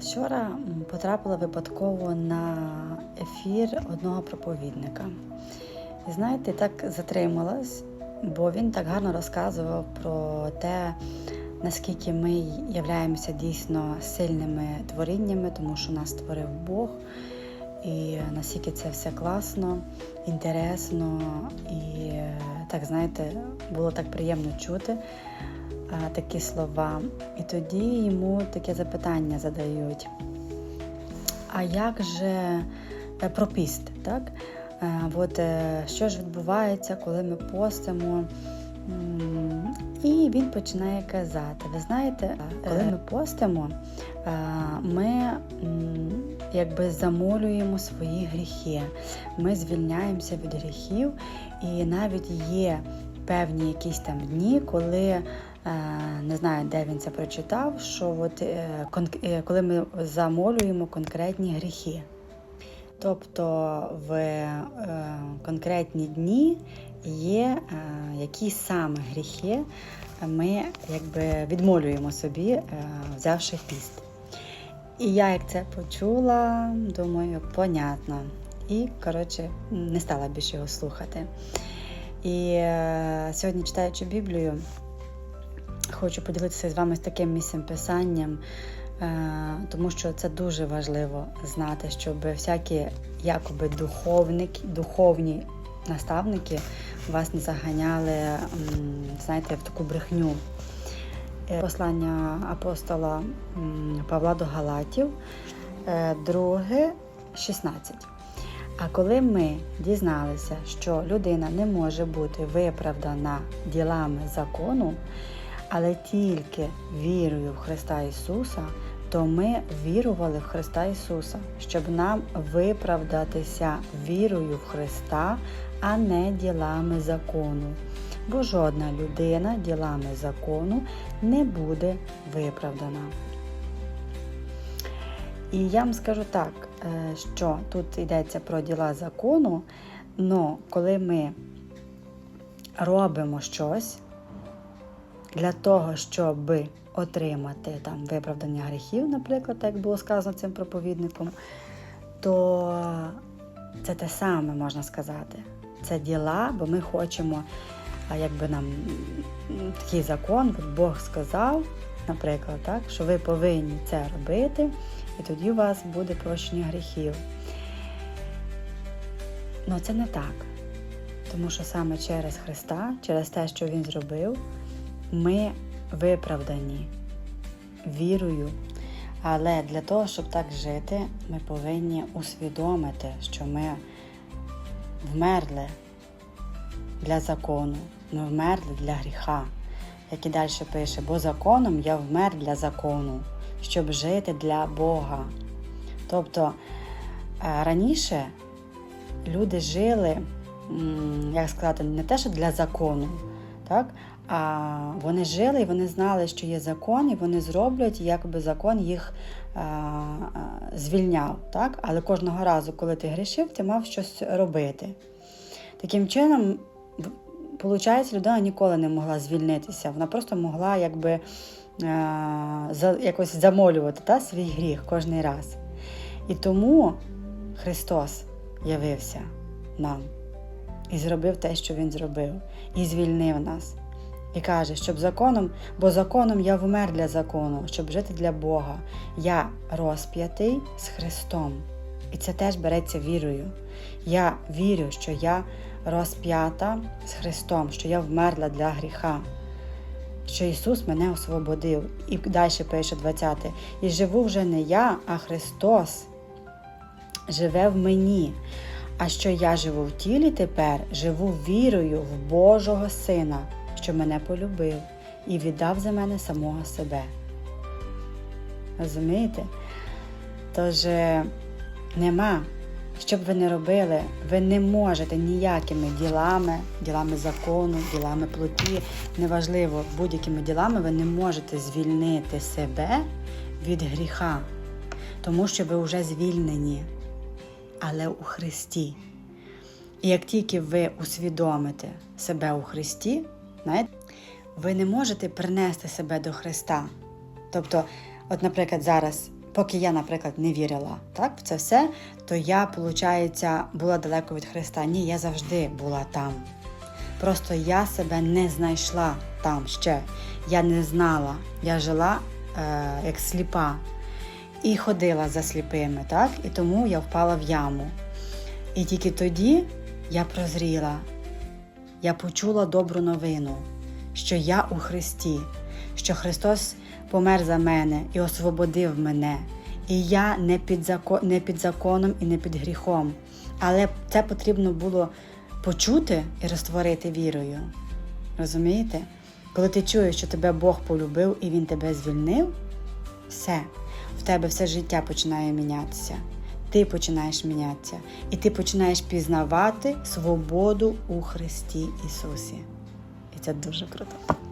Вчора потрапила випадково на ефір одного проповідника. І знаєте, так затрималась, бо він так гарно розказував про те, наскільки ми являємося дійсно сильними творіннями, тому що нас створив Бог. І наскільки це все класно, інтересно, і е, так знаєте, було так приємно чути такі слова. І тоді йому таке запитання задають. А як же е, про піст, так? Е, От е, що ж відбувається, коли ми постимо? І він починає казати: ви знаєте, коли ми постимо, е, ми якби замолюємо свої гріхи, ми звільняємося від гріхів, і навіть є певні якісь там дні, коли е, не знаю, де він це прочитав, що от, е, е, коли ми замолюємо конкретні гріхи. Тобто в е, конкретні дні є е, які саме гріхи ми якби відмолюємо собі, е, взявши піст. І я як це почула, думаю, понятно. І, коротше, не стала більше його слухати. І е, сьогодні, читаючи Біблію, хочу поділитися з вами з таким місцем писанням, е, тому що це дуже важливо знати, щоб всякі якоби духовники, духовні наставники вас не заганяли, знаєте, в таку брехню. Е, Послання апостола Павла до Галатів, е, друге, 16. А коли ми дізналися, що людина не може бути виправдана ділами закону, але тільки вірою в Христа Ісуса, то ми вірували в Христа Ісуса, щоб нам виправдатися вірою в Христа, а не ділами закону. Бо жодна людина ділами закону не буде виправдана. І я вам скажу так, е, що тут йдеться про діла закону, але коли ми робимо щось для того, щоб отримати там виправдання гріхів, наприклад, як було сказано цим проповідником, то це те саме можна сказати. Це діла, бо ми хочемо, якби нам такий закон, Бог сказав, наприклад, так, що ви повинні це робити, і тоді у вас буде прощення гріхів. Ну це не так. Тому що саме через Христа, через те, що Він зробив, ми виправдані вірою. Але для того, щоб так жити, ми повинні усвідомити, що ми вмерли для закону, ми вмерли для гріха. Як і далі пише, бо законом я вмер для закону, щоб жити для Бога. Тобто е, раніше люди жили, як сказати, не те, що для закону, так? А вони жили і вони знали, що є закон, і вони зроблять, якби закон їх а, звільняв. Так? Але кожного разу, коли ти грішив, ти мав щось робити. Таким чином, виходить, людина ніколи не могла звільнитися. Вона просто могла якби, а, якось замолювати та, свій гріх кожен раз. І тому Христос явився нам і зробив те, що Він зробив, і звільнив нас. І каже, щоб законом, бо законом я вмер для закону, щоб жити для Бога. Я розп'ятий з Христом. І це теж береться вірою. Я вірю, що я розп'ята з Христом, що я вмерла для гріха, що Ісус мене освободив. І далі пише 20. І живу вже не я, а Христос живе в мені. А що я живу в тілі тепер, живу вірою в Божого Сина, що мене полюбив і віддав за мене самого себе. Розумієте? Тож е, нема, що б ви не робили, ви не можете ніякими ділами, ділами закону, ділами плоті, неважливо, будь-якими ділами ви не можете звільнити себе від гріха, тому що ви вже звільнені але у Христі. І як тільки ви усвідомите себе у Христі, знаєте, ви не можете принести себе до Христа. Тобто, от, наприклад, зараз поки я, наприклад, не вірила так, в це все, то я, виходить, була далеко від Христа. Ні, я завжди була там. Просто я себе не знайшла там ще. Я не знала. Я жила е, як сліпа і ходила за сліпими, так? І тому я впала в яму. І тільки тоді я прозріла, я почула добру новину, що я у Христі, що Христос помер за мене і освободив мене. І я не під, закон, не під законом і не під гріхом. Але це потрібно було почути і розтворити вірою. Розумієте? Коли ти чуєш, що тебе Бог полюбив і Він тебе звільнив, все, в тебе все життя починає мінятися. Ти починаєш мінятися, і ти починаєш пізнавати свободу у Христі Ісусі. І це дуже круто.